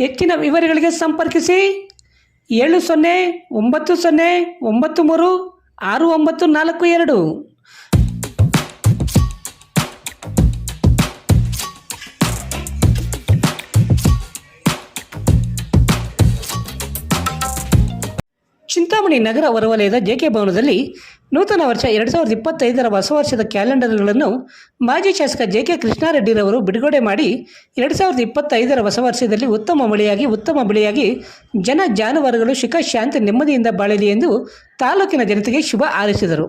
ಹೆಚ್ಚಿನ ವಿವರಗಳಿಗೆ ಸಂಪರ್ಕಿಸಿ ಏಳು ಸೊನ್ನೆ ಒಂಬತ್ತು ಸೊನ್ನೆ ಒಂಬತ್ತು ಮೂರು ಆರು ಒಂಬತ್ತು ನಾಲ್ಕು ಎರಡು. ಚಿಂತಾಮಣಿ ನಗರ ಹೊರವಲಯದ ಜೆಕೆ ಭವನದಲ್ಲಿ ನೂತನ ವರ್ಷ ಎರಡು ಸಾವಿರದ ಇಪ್ಪತ್ತೈದರ ಹೊಸ ವರ್ಷದ ಕ್ಯಾಲೆಂಡರ್ಗಳನ್ನು ಮಾಜಿ ಶಾಸಕ ಜೆ ಕೆ ಕೃಷ್ಣಾರೆಡ್ಡಿರವರು ಬಿಡುಗಡೆ ಮಾಡಿ ಎರಡು ಸಾವಿರದ ಇಪ್ಪತ್ತೈದರ ಹೊಸ ವರ್ಷದಲ್ಲಿ ಉತ್ತಮ ಮಳೆಯಾಗಿ, ಉತ್ತಮ ಬೆಳೆಯಾಗಿ ಜನ ಜಾನುವಾರುಗಳು ಶಿಖ ಶಾಂತಿ, ನೆಮ್ಮದಿಯಿಂದ ಬಾಳಲಿ ಎಂದು ತಾಲೂಕಿನ ಜನತೆಗೆ ಶುಭ ಹಾರೈಸಿದರು.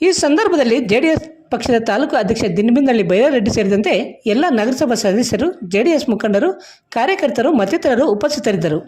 ಈ ಸಂದರ್ಭದಲ್ಲಿ ಜೆಡಿಎಸ್ ಪಕ್ಷದ ತಾಲೂಕು ಅಧ್ಯಕ್ಷ ದಿನಬಿಂದಳ್ಳಿ ಬೈರಾರೆಡ್ಡಿ ಸೇರಿದಂತೆ ಎಲ್ಲ ನಗರಸಭಾ ಸದಸ್ಯರು ಜೆಡಿಎಸ್ ಮುಖಂಡರು, ಕಾರ್ಯಕರ್ತರು, ಮತ್ತಿತರರು ಉಪಸ್ಥಿತರಿದ್ದರು.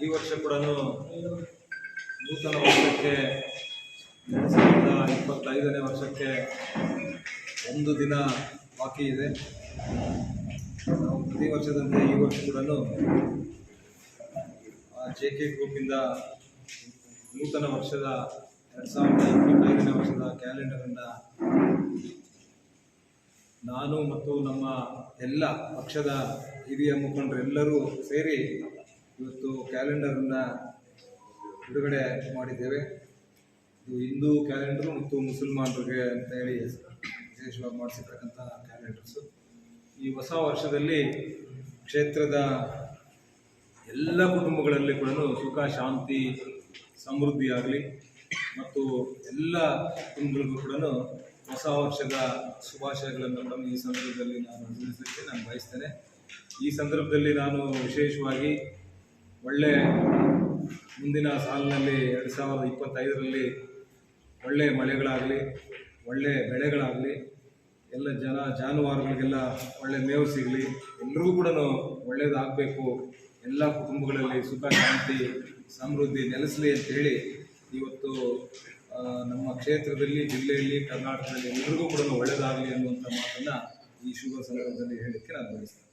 ಈ ವರ್ಷ ಕೂಡ ನೂತನ ವರ್ಷಕ್ಕೆ ಎರಡು ಸಾವಿರದ ಇಪ್ಪತ್ತೈದನೇ ವರ್ಷಕ್ಕೆ ಒಂದು ದಿನ ಬಾಕಿ ಇದೆ. ನಾವು ಪ್ರತಿ ವರ್ಷದಂತೆ ಈ ವರ್ಷ ಕೂಡ ಜೆ ಕೆ ಗ್ರೂಪಿಂದ ನೂತನ ವರ್ಷದ ಎರಡು ಸಾವಿರದ ಇಪ್ಪತ್ತೈದನೇ ವರ್ಷದ ಕ್ಯಾಲೆಂಡರನ್ನು ನಾನು ಮತ್ತು ನಮ್ಮ ಎಲ್ಲ ಪಕ್ಷದ ಹಿರಿಯ ಮುಖಂಡರೆಲ್ಲರೂ ಸೇರಿ ಇವತ್ತು ಕ್ಯಾಲೆಂಡರನ್ನು ಬಿಡುಗಡೆ ಮಾಡಿದ್ದೇವೆ. ಇದು ಹಿಂದೂ ಕ್ಯಾಲೆಂಡರು ಮತ್ತು ಮುಸಲ್ಮಾನರಿಗೆ ಅಂತ ಹೇಳಿ ವಿಶೇಷವಾಗಿ ಮಾಡಿಸಿರ್ತಕ್ಕಂಥ ಕ್ಯಾಲೆಂಡರ್ಸು ಈ ಹೊಸ ವರ್ಷದಲ್ಲಿ ಕ್ಷೇತ್ರದ ಎಲ್ಲ ಕುಟುಂಬಗಳಲ್ಲಿ ಕೂಡ ಸುಖ, ಶಾಂತಿ, ಸಮೃದ್ಧಿ ಆಗಲಿ ಮತ್ತು ಎಲ್ಲ ಕುಟುಂಬಗಳಿಗೂ ಕೂಡ ಹೊಸ ವರ್ಷದ ಶುಭಾಶಯಗಳನ್ನು ಕೂಡ ಈ ಸಂದರ್ಭದಲ್ಲಿ ನಾನು ತಿಳಿಸಲಿಕ್ಕೆ ನಾನು ಬಯಸ್ತೇನೆ. ಈ ಸಂದರ್ಭದಲ್ಲಿ ನಾನು ವಿಶೇಷವಾಗಿ ಒಳ್ಳೆ ಮುಂದಿನ ಸಾಲಿನಲ್ಲಿ ಎರಡು ಸಾವಿರದ ಇಪ್ಪತ್ತೈದರಲ್ಲಿ ಒಳ್ಳೆ ಮಳೆಗಳಾಗಲಿ, ಒಳ್ಳೆ ಬೆಳೆಗಳಾಗಲಿ, ಎಲ್ಲ ಜನ, ಜಾನುವಾರುಗಳಿಗೆಲ್ಲ ಒಳ್ಳೆ ಮೇವು ಸಿಗಲಿ ಎಲ್ಲರಿಗೂ ಕೂಡ ಒಳ್ಳೆಯದಾಗಬೇಕು ಎಲ್ಲ ಕುಟುಂಬಗಳಲ್ಲಿ ಸುಖ, ಶಾಂತಿ, ಸಮೃದ್ಧಿ ನೆಲೆಸಲಿ ಅಂತ ಹೇಳಿ ಇವತ್ತು ನಮ್ಮ ಕ್ಷೇತ್ರದಲ್ಲಿ, ಜಿಲ್ಲೆಯಲ್ಲಿ, ಕರ್ನಾಟಕದಲ್ಲಿ ಎಲ್ಲರಿಗೂ ಕೂಡ ಒಳ್ಳೆಯದಾಗಲಿ ಅನ್ನುವಂಥ ಮಾತನ್ನು ಈ ಶುಭ ಸಂದರ್ಭದಲ್ಲಿ ಹೇಳಲಿಕ್ಕೆ ನಾನು ಬಯಸ್ತೇನೆ.